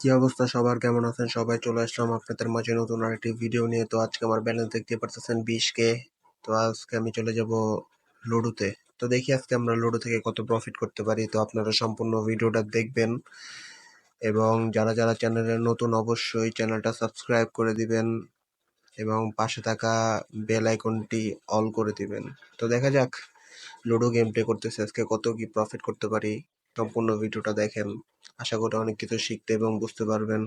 কি অবস্থা? সবার কেমন আছেন? সবাই চলে আসলাম আপনাদের মাঝে নতুন আরেকটি ভিডিও নিয়ে। তো আজকে আমার ব্যালেন্স দেখতে পারতেছেন কে। তো আজকে আমি চলে যাব লুডোতে। তো দেখি আজকে আমরা লুডো থেকে কত প্রফিট করতে পারি। তো আপনারা সম্পূর্ণ ভিডিওটা দেখবেন। এবং যারা যারা চ্যানেলে নতুন, অবশ্যই চ্যানেলটা সাবস্ক্রাইব করে দিবেন। এবং পাশে থাকা বেল আইকনটি অল করে দিবেন। তো দেখা যাক লুডো গেম প্লে করতেছে। আজকে কত কি প্রফিট করতে পারি। সম্পূর্ণ ভিডিওটা দেখেন। আশা করি অনেক কিছু শিখতে এবং বুঝতে পারবেন।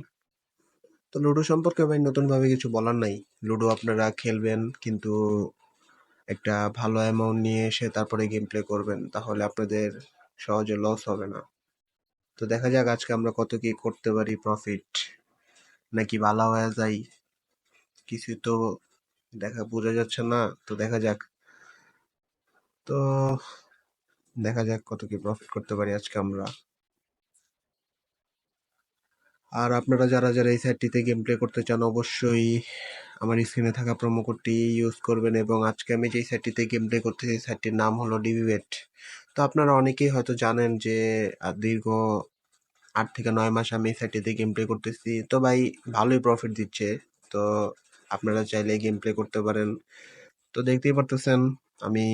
তো লুডো সম্পর্কে ভাই নতুন ভাবে কিছু বলার নাই। লুডো আপনারা খেলবেন, কিন্তু একটা ভালো অ্যামাউন্ট নিয়ে এসে তারপরে গেম প্লে করবেন, তাহলে আপনাদের সহজে লস হবে না। তো দেখা যাক আজকে আমরা কত কি করতে পারি প্রফিট নাকি ভালো হয়ে যায় কিছু তো দেখা বোঝা যাচ্ছে না। তো দেখা যাক। তো দেখা যাক কত কি প্রফিট করতে পারি আজকে আমরা। আর আপনারা যারা যারা এই সাইটটিতে গেম প্লে করতে চান, অবশ্যই আমার স্ক্রিনে থাকা প্রোমো কোডটি ইউজ করবেন এবং আজকে আমি যেই সাইটটিতে গেম প্লে করতেছি সেই সাইটটির নাম হলো ডিবিবেট তো আপনারা অনেকেই হয়তো জানেন যে দীর্ঘ আট থেকে নয় মাস আমি এই সাইটটিতে গেম প্লে করতেছি। তো ভাই, ভালোই প্রফিট দিচ্ছে। তো আপনারা চাইলে গেম প্লে করতে পারেন। তো দেখতেই পারতেছেন, আমি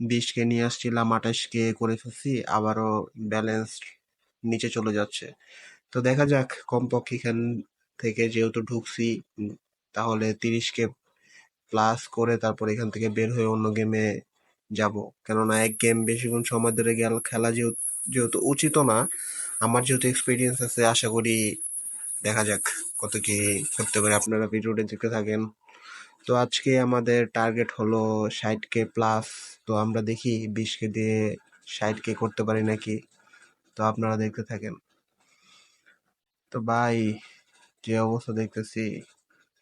বিশকে নিয়ে আসছিলাম, আঠাশকে করে ফেলছি, আবারও ব্যালেন্স নিচে চলে যাচ্ছে। তো দেখা যাক কমপক্ষে এখান থেকে যেহেতু ঢুকছি তাহলে তিরিশকে প্লাস করে তারপর এখান থেকে বের হয়ে অন্য গেমে যাব। কেননা এক গেম বেশিক্ষণ সময় ধরে গেল, খেলা যেহেতু যেহেতু উচিত না, আমার যেহেতু এক্সপিরিয়েন্স আছে, আশা করি দেখা যাক কত কি করতে পারে। আপনারা ভিডিওটা দেখতে থাকেন। তো আজকে আমাদের টার্গেট হলো ষাট কে প্লাস তো আমরা দেখি বিশ কে দিয়ে ষাট কে করতে পারি নাকি। তো আপনারা দেখতে থাকেন। তো ভাই, যে অবস্থা দেখতেছি,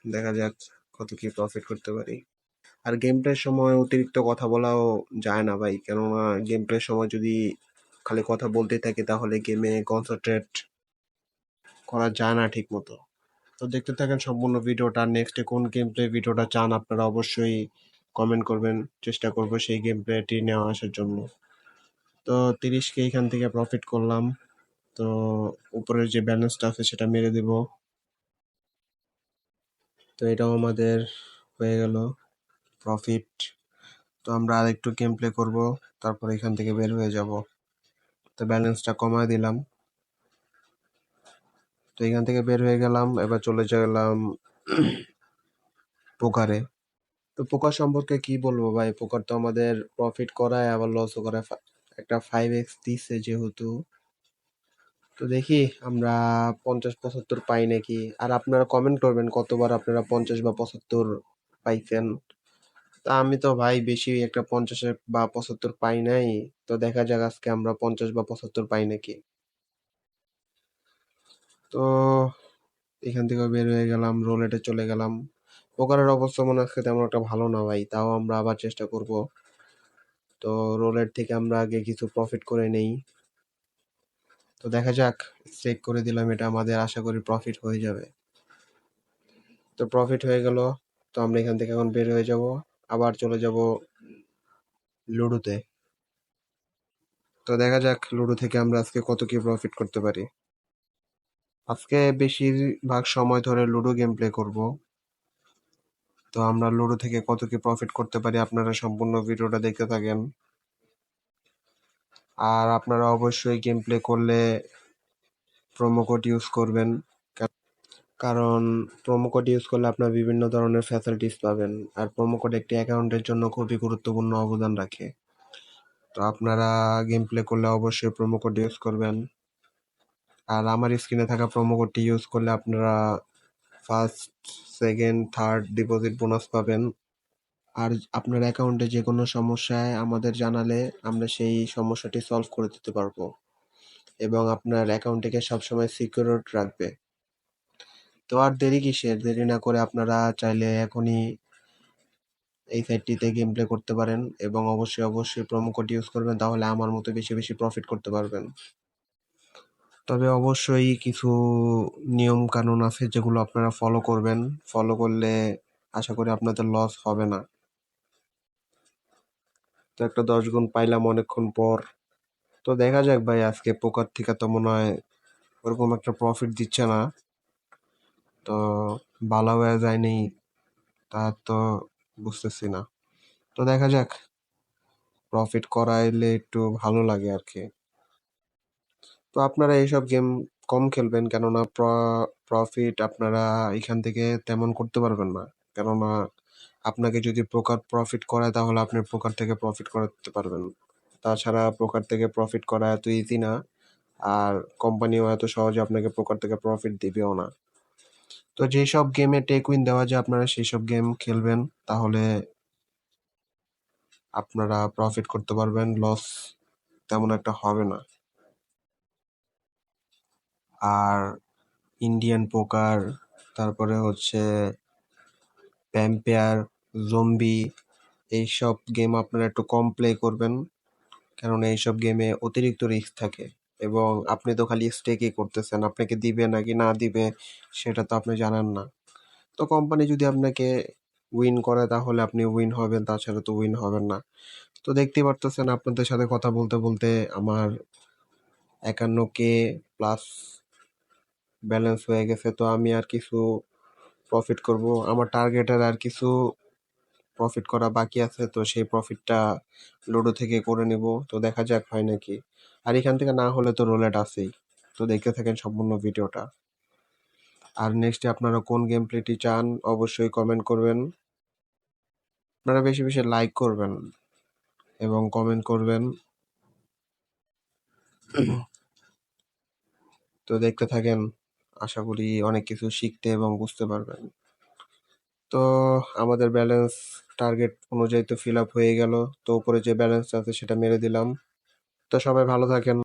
দেখা যাক কত কি প্রফিট করতে পারি। আর গেম প্লের সময় অতিরিক্ত কথা বলাও যায় না ভাই, কেননা গেম প্লের সময় যদি খালি কথা বলতে থাকি, তাহলে গেমে কনসেন্ট্রেট করা যায় না ঠিক মতো তো দেখতে থাকেন সম্পূর্ণ ভিডিওটা। নেক্সটে কোন গেম প্লে ভিডিওটা চান, আপনারা অবশ্যই কমেন্ট করবেন। চেষ্টা করব সেই গেম প্লেটি নেওয়া আসার জন্য। তো তিরিশকে এখান থেকে প্রফিট করলাম। তো উপরের যে ব্যালেন্সটা আছে সেটা মেরে দিব। তো এটাও আমাদের হয়ে গেল প্রফিট তো আমরা আর একটু গেম প্লে করব, তারপর এখান থেকে বের হয়ে যাব। তো ব্যালেন্সটা কমায় দিলাম। তো এখান থেকে বের হয়ে গেলাম, এবার চলে গেলাম পোকারে। তো পোকার সম্পর্কে কি বলব ভাই? পোকার তো আমাদের প্রফিট করায়, আবার লসও করায়। একটা ফাইভ এক্স দিচ্ছে যেহেতু। তো দেখি আমরা পঞ্চাশ, পঁচাত্তর পাই নাকি। আর আপনারা কমেন্ট করবেন কতবার আপনারা পঞ্চাশ বা পঁচাত্তর পাইছেন। তা আমি তো ভাই বেশি একটা পঞ্চাশে বা পঁচাত্তর পাই নাই। তো দেখা যাক আজকে আমরা পঞ্চাশ বা পঁচাত্তর পাই নাকি। তো এখান থেকে বের হয়ে গেলাম রোলেটে চলে গেলাম। পোকারের অবস্থা মনে আজকে তেমন একটা ভালো না ভাই, তাও আমরা আবার চেষ্টা করব। তো রোলেট থেকে আমরা আগে কিছু প্রফিট করে নেই। তো দেখা যাক চেক করে দিলাম এটা, আমাদের আশা করি প্রফিট হয়ে যাবে। তো প্রফিট হয়ে গেল, তো আমরা এখান থেকে এখন বের হয়ে যাব, আবার চলে যাব লুডোতে। তো দেখা যাক, লুডো থেকে আমরা আজকে কত কি প্রফিট করতে পারি। আজকে বেশিরভাগ সময় ধরে লুডো গেম প্লে করব। তো আমরা লুডো থেকে কত কি প্রফিট করতে পারি আপনারা সম্পূর্ণ ভিডিওটা দেখতে থাকেন। আর আপনারা অবশ্যই গেম প্লে করলে প্রোমো কোড ইউজ করবেন। কারণ প্রোমো কোড ইউজ করলে আপনার বিভিন্ন ধরনের ফ্যাসিলিটিস পাবেন। আর প্রোমো কোড একটি অ্যাকাউন্টের জন্য খুবই গুরুত্বপূর্ণ অবদান রাখে। তো আপনারা গেম প্লে করলে অবশ্যই প্রোমো কোড ইউজ করবেন। আর আমার স্ক্রিনে থাকা প্রোমো কোডটি ইউজ করলে আপনারা first second third deposit bonus পাবেন। আর আপনার অ্যাকাউন্টে যে কোনো সমস্যায় আমাদের জানালে আমরা সেই সমস্যাটি সলভ করে দিতে পারব। এবং আপনার অ্যাকাউন্টটিকে সবসময় সিকিউর রাখবে। তো আর দেরি কিসের? দেরি না করে আপনারা চাইলে এখনই এই সাইটটিতে গেম প্লে করতে পারেন এবং অবশ্যই অবশ্যই প্রোমো কোড ইউজ করবেন, তাহলে আমার মতো বেশি বেশি প্রফিট করতে পারবেন। তবে অবশ্যই কিছু নিয়ম কানুন আছে যেগুলো আপনারা ফলো করবেন। ফলো করলে আশা করি আপনাদের লস হবে না। তো একটা দশ গুণ পাইলাম অনেকক্ষণ পর। তো দেখা যাক ভাই, আজকে পোকার থেকে তো মনে হয় ওরকম একটা প্রফিট দিচ্ছে না। তো ভালো হয়ে যায়নি, তা তো বুঝতেছি না। তো দেখা যাক প্রফিট করাইলে একটু ভালো লাগে আর কি তো আপনারা এইসব গেম কম খেলবেন, কেননা প্রফিট আপনারা এখান থেকে তেমন করতে পারবেন না। কেননা আপনাকে যদি প্রকার প্রফিট করায়, তাহলে আপনি প্রকার থেকে প্রফিট করাতে পারবেন। তাছাড়া প্রকার থেকে প্রফিট করা এত ইজি না, আর কোম্পানিও এত সহজে আপনাকে প্রকার থেকে প্রফিট দিবেও না। তো যেসব গেমে টেক উইন দেওয়া যায়, আপনারা সেই সব গেম খেলবেন, তাহলে আপনারা প্রফিট করতে পারবেন লস তেমন একটা হবে না। আর ইন্ডিয়ান পোকার তারপরে হচ্ছে প্যাম্পেয়ার জম্বি এইসব গেম আপনারা একটু কম প্লে করবেন। কারণ এইসব গেমে অতিরিক্ত রিস্ক থাকে এবং আপনি তো খালি স্টেকই করতেছেন, আপনাকে দিবে নাকি না দিবে সেটা তো আপনি জানেন না। তো কোম্পানি যদি আপনাকে উইন করে তাহলে আপনি উইন হবেন, তাছাড়া তো উইন হবেন না। তো দেখতেই পারতেছেন আপনাদের সাথে কথা বলতে বলতে আমার একান্ন কে প্লাস ব্যালেন্স হয়ে গেছে। তো আমি আর কিছু প্রফিট করব। আমার টার্গেটের আর কিছু প্রফিট করা বাকি আছে, তো সেই প্রফিটটা লুডো থেকে করে নেব। তো দেখা যাক হয় নাকি। আর এখান থেকে না হলে তো রোলেট আছেই। তো দেখতে থাকেন সম্পূর্ণ ভিডিওটা। আর নেক্সটে আপনারা কোন গেম প্লেটি চান, অবশ্যই কমেন্ট করবেন। আপনারা বেশি বেশি লাইক করবেন এবং কমেন্ট করবেন। তো দেখতে থাকেন, আশা করি অনেক কিছু শিখতে এবং বুঝতে পারবেন। তো আমাদের ব্যালেন্স টার্গেট অনুযায়ী তো ফিল আপ হয়ে গেল। তো উপরে যে ব্যালেন্স আছে সেটা মেরে দিলাম। তো সবাই ভালো থাকেন।